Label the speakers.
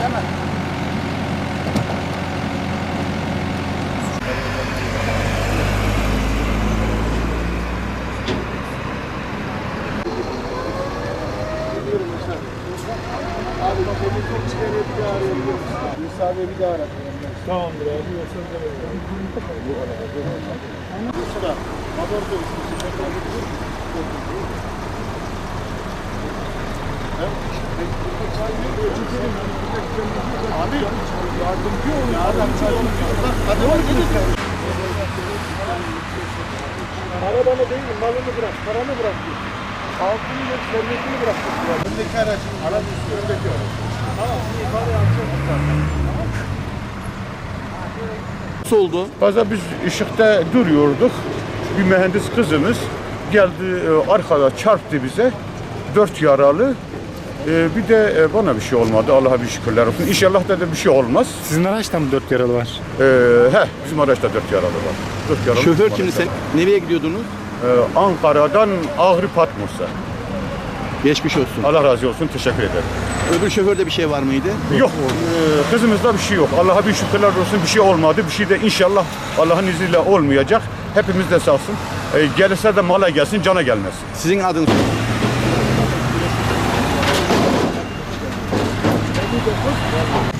Speaker 1: değil mi? Abi bak onu çok çıkarıp bir daha arıyorum. Musa abi bir daha aratıyorum.
Speaker 2: Tamamdır abi yoksa da Bu arada bu arada.
Speaker 1: Bu sıra motor dövüşmesi tekrar gidiyor. Evet. Çay mı? Abi yardımcı olun. Yardımcı olun. Hadi oğlum gidin. Arabanı değil, malını bırak, paranı bırak. Altını yok, servetini bırak. Öndeki aracın, araç üstü öndeki araç. Tamam, ifade yapacağız zaten.
Speaker 3: Nasıl oldu?
Speaker 4: Bazen biz ışıkta duruyorduk. Bir mühendis kızımız geldi e, arkada çarptı bize. Dört yaralı. E, bir de e, bana bir şey olmadı. Allah'a bir şükürler olsun. İnşallah da, da bir şey olmaz.
Speaker 2: Sizin araçta mı dört yaralı var?
Speaker 4: E, he, bizim araçta dört yaralı var. Dört yaralı
Speaker 3: Şoför
Speaker 4: bizim
Speaker 3: kimdi?
Speaker 4: araçta.
Speaker 3: Sen nereye gidiyordunuz?
Speaker 4: E, Ankara'dan Ağrı Patmos'a.
Speaker 3: Geçmiş olsun.
Speaker 4: Allah razı olsun. Teşekkür ederim.
Speaker 3: Öbür şoförde bir şey var mıydı?
Speaker 4: Yok. e, kızımızda bir şey yok. Allah'a bir şükürler olsun. Bir şey olmadı. Bir şey de inşallah Allah'ın izniyle olmayacak. Hepimiz de sağ olsun. E, gelirse de mala gelsin, cana gelmesin.
Speaker 3: Sizin adınız? Gracias.